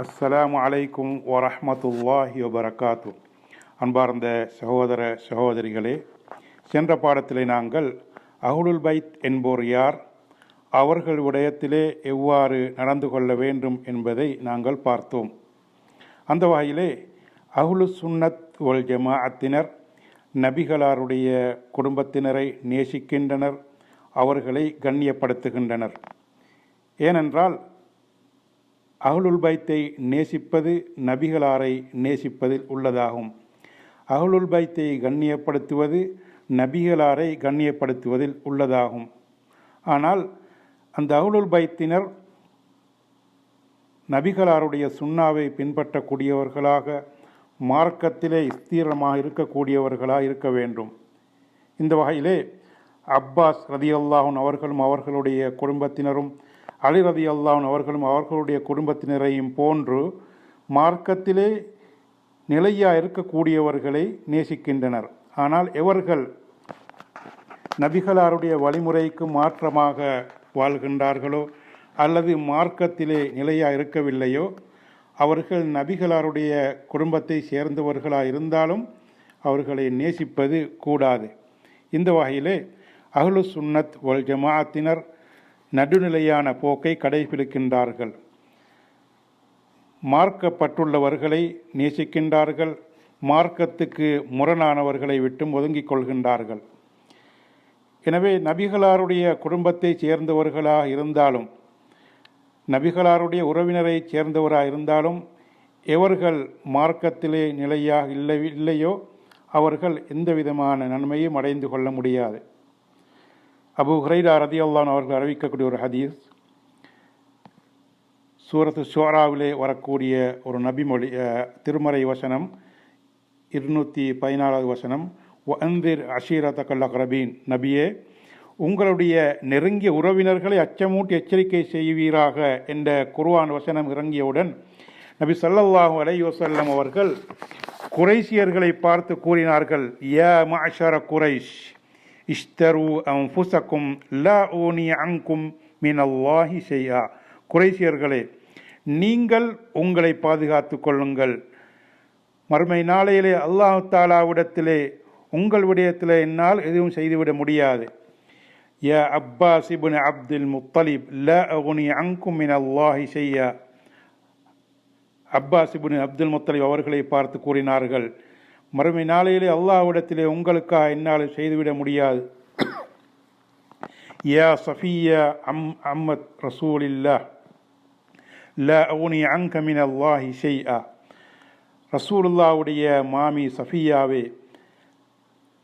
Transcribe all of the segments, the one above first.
அஸ்ஸலாமு அலைக்கும் வரஹ்மத்துல்லாஹி வபரகாத்து அன்பார்ந்த சகோதர சகோதரிகளே சென்ற பாடத்திலே நாங்கள் அகுலுல் பைத் என்போர் யார் அவர்கள் விடயத்திலே எவ்வாறு நடந்து கொள்ள வேண்டும் என்பதை நாங்கள் பார்த்தோம். அந்த வகையிலே அகுலு சுன்னத் ஒல் ஜமாஅத்தினர் நபிகளாருடைய குடும்பத்தினரை நேசிக்கின்றனர் அவர்களை கண்ணியப்படுத்துகின்றனர். ஏனென்றால் அகலுல் பைத்தை நேசிப்பது நபிகளாரை நேசிப்பதில் உள்ளதாகும். அகலுல் பைத்தை கண்ணியப்படுத்துவது நபிகளாரை கண்ணியப்படுத்துவதில் உள்ளதாகும். ஆனால் அந்த அகலுல் பைத்தினர் நபிகளாருடைய சுண்ணாவை பின்பற்றக்கூடியவர்களாக மார்க்கத்திலே ஸ்தீரமாக இருக்கக்கூடியவர்களாக இருக்க வேண்டும். இந்த வகையிலே அப்பாஸ் ரதி அல்லாஹன் அவர்களும் அவர்களுடைய குடும்பத்தினரும் அலிரதி அல்லான் அவர்களும் அவர்களுடைய குடும்பத்தினரையும் போன்று மார்க்கத்திலே நிலையாக இருக்கக்கூடியவர்களை நேசிக்கின்றனர். ஆனால் எவர்கள் நபிகளாருடைய வழிமுறைக்கு மாற்றமாக வாழ்கின்றார்களோ அல்லது மார்க்கத்திலே நிலையாக இருக்கவில்லையோ அவர்கள் நபிகளாருடைய குடும்பத்தை சேர்ந்தவர்களாக இருந்தாலும் அவர்களை நேசிப்பது கூடாது. இந்த வகையிலே அகலு சுன்னத் வல் ஜமாஅத்தினர் நடுநிலையான போக்கை கடைபிடிக்கின்றார்கள். மார்க்கப்பட்டுள்ளவர்களை நேசிக்கின்றார்கள். மார்க்கத்துக்கு முரணானவர்களை விட்டும் ஒதுங்கிக் கொள்கின்றார்கள். எனவே நபிகளாருடைய குடும்பத்தை சேர்ந்தவர்களாக இருந்தாலும் நபிகளாருடைய உறவினரை சேர்ந்தவராக இருந்தாலும் எவர்கள் மார்க்கத்திலே நிலையாக இல்லை இல்லையோ அவர்கள் எந்த விதமான நன்மையும் அடைந்து கொள்ள முடியாது. அபு ஹுரைரா ரதி அல்லான் அவர்கள் அறிவிக்கக்கூடிய ஒரு ஹதீஸ். சூரத்து ஷோராவிலே வரக்கூடிய ஒரு நபிமொழி திருமறை வசனம் இருநூற்றி பதினாலாவது வசனம். வந்திர் அஷீரத கல்லக்ரபீன் நபியே உங்களுடைய நெருங்கிய உறவினர்களை அச்சமூட்டி எச்சரிக்கை செய்வீராக என்ற குர்வான் வசனம் இறங்கியவுடன் நபி சல்லல்லாஹு அலை வசல்லம் அவர்கள் குறைசியர்களை பார்த்து கூறினார்கள் யா மாஷர குரைஷ். இஷ்தரு அம்புசக்கும் லா ஓனி அங்கும் மின் அல்லாஹி செய்யா குறைசியர்களே நீங்கள் உங்களை பாதுகாத்து கொள்ளுங்கள். மறுமை நாளையிலே அல்லாஹு தாலாவிடத்திலே உங்கள் விடயத்தில் என்னால் எதுவும் செய்துவிட முடியாது. ய அப்பாஸ் இபுன் அப்துல் முத்தலிப் ல அகுனி அங்கும் மின் அல்லாஹி செய்யா அப்பாஸ் இபுன் அப்துல் முத்தலிப் அவர்களை பார்த்து கூறினார்கள் மறுமை நாளையிலே அல்லாவிடத்திலே உங்களுக்காக என்னால் செய்துவிட முடியாது. யா சஃபியா அம் அம்மத் ரசூலில்லா ல அவுனி அங்க மின் அல்லாஹி ஆ ரசூலுல்லாவுடைய மாமி சஃபியாவே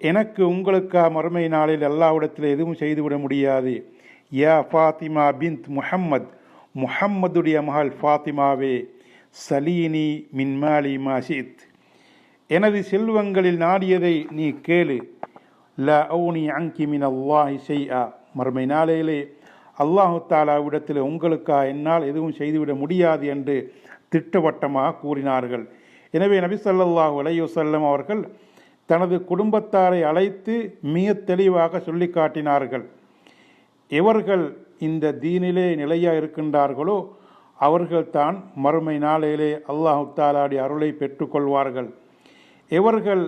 எனக்கு உங்களுக்காக மறுமை நாளில் அல்லாவிடத்தில் எதுவும் செய்துவிட முடியாது. யா ஃபாத்திமா பின்த் முஹம்மத் முஹம்மதுடைய மகள் ஃபாத்திமாவே சலீனி மின்மாலி மாஷித் எனது செல்வங்களில் நாடியதை நீ கேளு. ல அவுனி அங்கி மின் அல்லாஹி செய்யா மறுமை நாளையிலே அல்லாஹு தாலாவிடத்தில் உங்களுக்காக என்னால் எதுவும் செய்துவிட முடியாது என்று திட்டவட்டமாக கூறினார்கள். எனவே நபி சல்லாஹூ அலையுசல்லம் அவர்கள் தனது குடும்பத்தாரை அழைத்து மிக தெளிவாக சொல்லி காட்டினார்கள். எவர்கள் இந்த தீனிலே நிலையாக இருக்கின்றார்களோ அவர்கள் தான் மறுமை நாளையிலே அல்லாஹு தாலாடி அருளை பெற்றுக்கொள்வார்கள் எவர்கள்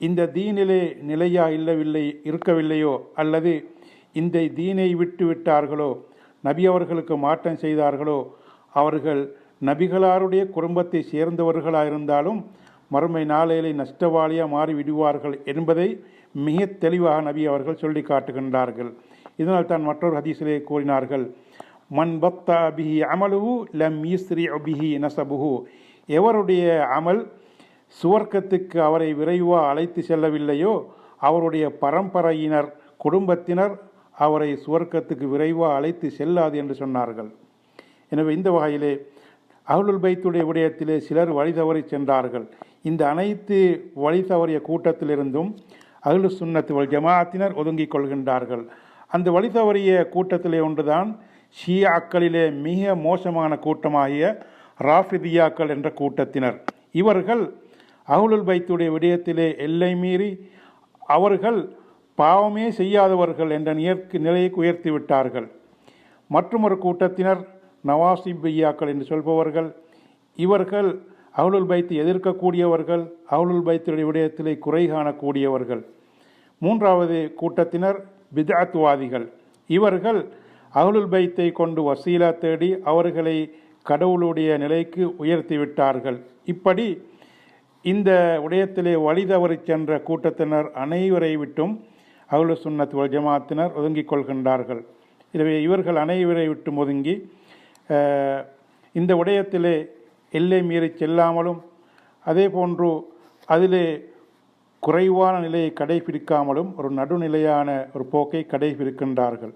இந்த தீனிலே நிலையா இல்லவில்லை இருக்கவில்லையோ அல்லது இந்த தீனை விட்டு விட்டார்களோ நபி அவர்களுக்கு மாற்றம் செய்தார்களோ அவர்கள் நபிகளாருடைய குடும்பத்தை சேர்ந்தவர்களாக இருந்தாலும் மறுமை நாளையிலே நஷ்டவாளியாக மாறி விடுவார்கள் என்பதை மிக தெளிவாக நபி அவர்கள் சொல்லி காட்டுகின்றார்கள் இதனால் தான் மற்றொரு ஹதீஸிலே கூறினார்கள் மன் பத்தா பிஹி அமலுஹு லம் ஈஸ்ரி அபிஹி நசபுஹு. எவருடைய அமல் சுவர்க்கத்துக்கு அவரை விரைவாக அழைத்து செல்லவில்லையோ அவருடைய பரம்பரையினர் குடும்பத்தினர் அவரை சுவர்க்கத்துக்கு விரைவாக அழைத்து செல்லாது என்று சொன்னார்கள். எனவே இந்த வகையிலே அகுலுல் பைத்துடைய விடயத்திலே சிலர் வழி தவறி சென்றார்கள். இந்த அனைத்து வழி தவறிய கூட்டத்திலிருந்தும் அகுலு சுன்னத்து வல் ஜமாத்தினர் ஒதுங்கிக் கொள்கின்றார்கள். அந்த வழி தவறிய கூட்டத்திலே ஒன்றுதான் ஷியாக்களிலே மிக மோசமான கூட்டமாகிய ராஃபிதியாக்கள் என்ற கூட்டத்தினர். இவர்கள் அகுலுல் பைத்துடைய விடயத்திலே எல்லை மீறி அவர்கள் பாவமே செய்யாதவர்கள் என்ற நியற்கு நிலையை உயர்த்தி விட்டார்கள். மற்றொரு கூட்டத்தினர் நவாசிப் பையாக்கள் என்று சொல்பவர்கள் இவர்கள் அவுலுல் பைத்து எதிர்க்கக்கூடியவர்கள் அவுலுல் பைத்துடைய விடயத்திலே குறை காணக்கூடியவர்கள். மூன்றாவது கூட்டத்தினர் பிதாத்வாதிகள் இவர்கள் அவுலுல் பைத்தை கொண்டு வசீலா தேடி அவர்களை கடவுளுடைய நிலைக்கு உயர்த்தி விட்டார்கள். இப்படி இந்த விடயத்திலே வழி தவறி சென்ற கூட்டத்தினர் அனைவரை விட்டும் அகுல சுன்னத் வல் ஜமாத்தினர் ஒதுங்கிக் கொள்கின்றார்கள். எனவே இவர்கள் அனைவரை விட்டும் ஒதுங்கி இந்த விடயத்திலே எல்லை மீறி செல்லாமலும் அதே போன்று அதிலே குறைவான நிலையை கடைபிடிக்காமலும் ஒரு நடுநிலையான ஒரு போக்கை கடைபிடிக்கின்றார்கள்.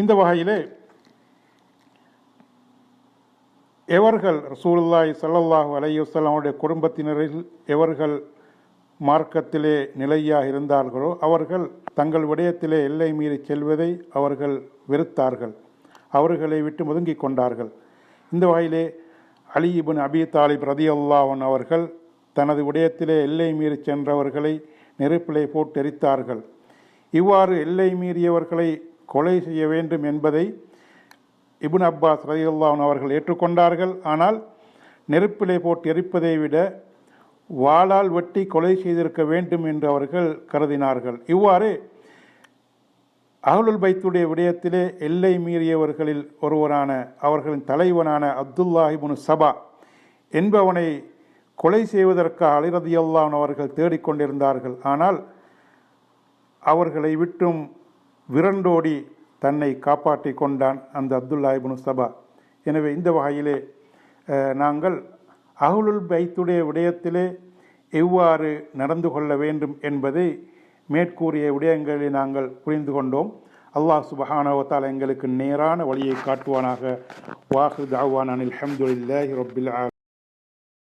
இந்த வகையிலே எவர்கள் ரசூலுல்லாஹி சல்லல்லாஹு அலையுசல்லாமுடைய குடும்பத்தினரில் எவர்கள் மார்க்கத்திலே நிலையாக இருந்தார்களோ அவர்கள் தங்கள் விடயத்திலே எல்லை மீறி செல்வதை அவர்கள் வெறுத்தார்கள். அவர்களை விட்டு முதுங்கி கொண்டார்கள். இந்த வகையிலே அலி இபின் அபி தாலிப் ரதியல்லாஹன் அவர்கள் தனது விடயத்திலே எல்லை மீறி சென்றவர்களை நெருப்பிலே போட்டெரித்தார்கள் இவ்வாறு எல்லை மீறியவர்களை கொலை செய்ய வேண்டும் என்பதை இபுன் அப்பாஸ் ரதியுல்லான் அவர்கள் ஏற்றுக்கொண்டார்கள். ஆனால் நெருப்பிலே போட்டு எரிப்பதை விட வாளால் வெட்டி கொலை செய்திருக்க வேண்டும் என்று அவர்கள் கருதினார்கள். இவ்வாறு அகலுல் பைத்துடைய விடயத்திலே எல்லை மீறியவர்களில் ஒருவரான அவர்களின் தலைவனான அப்துல்லாஹிபுனு சபா என்பவனை கொலை செய்வதற்காக அலிரதியல்லான் அவர்கள் தேடிக்கொண்டிருந்தார்கள் ஆனால் அவர்களை விட்டும் விரண்டோடி தன்னை காப்பாற்றி கொண்டான் அந்த அப்துல்லா இபுனு சபா. எனவே இந்த வகையிலே நாங்கள் அகுலுல் பைத்துடைய விடயத்திலே எவ்வாறு நடந்து கொள்ள வேண்டும் என்பதை மேற்கூறிய விடயங்களை நாங்கள் புரிந்து கொண்டோம். அல்லாஹ் சுபஹானவத்தால் எங்களுக்கு நேரான வழியை காட்டுவானாக. வாஹு தாவான் அனில் அஹமதுல்லாஹி ரபில்